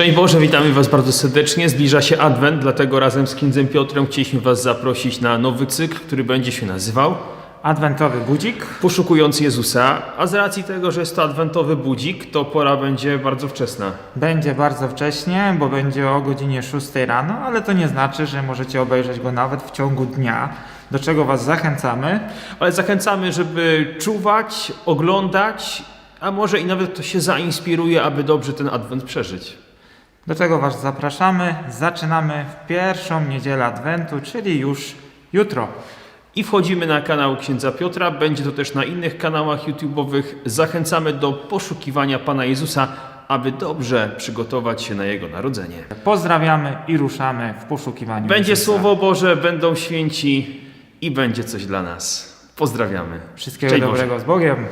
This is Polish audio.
Szczęść Boże, witamy Was bardzo serdecznie. Zbliża się Adwent, dlatego razem z księdzem Piotrem chcieliśmy Was zaprosić na nowy cykl, który będzie się nazywał Adwentowy budzik. Poszukując Jezusa. A z racji tego, że jest to adwentowy budzik, to pora będzie bardzo wczesna. Będzie bardzo wcześnie, bo będzie o godzinie 6 rano, ale to nie znaczy, że możecie obejrzeć go nawet w ciągu dnia, do czego Was zachęcamy. Ale zachęcamy, żeby czuwać, oglądać, a może i nawet to się zainspiruje, aby dobrze ten Adwent przeżyć. Do czego Was zapraszamy. Zaczynamy w pierwszą niedzielę Adwentu, czyli już jutro. I wchodzimy na kanał księdza Piotra. Będzie to też na innych kanałach YouTube'owych. Zachęcamy do poszukiwania Pana Jezusa, aby dobrze przygotować się na Jego narodzenie. Pozdrawiamy i ruszamy w poszukiwaniu. Będzie Jezusa. Słowo Boże, będą święci i będzie coś dla nas. Pozdrawiamy. Wszystkiego Boże. dobrego z Bogiem.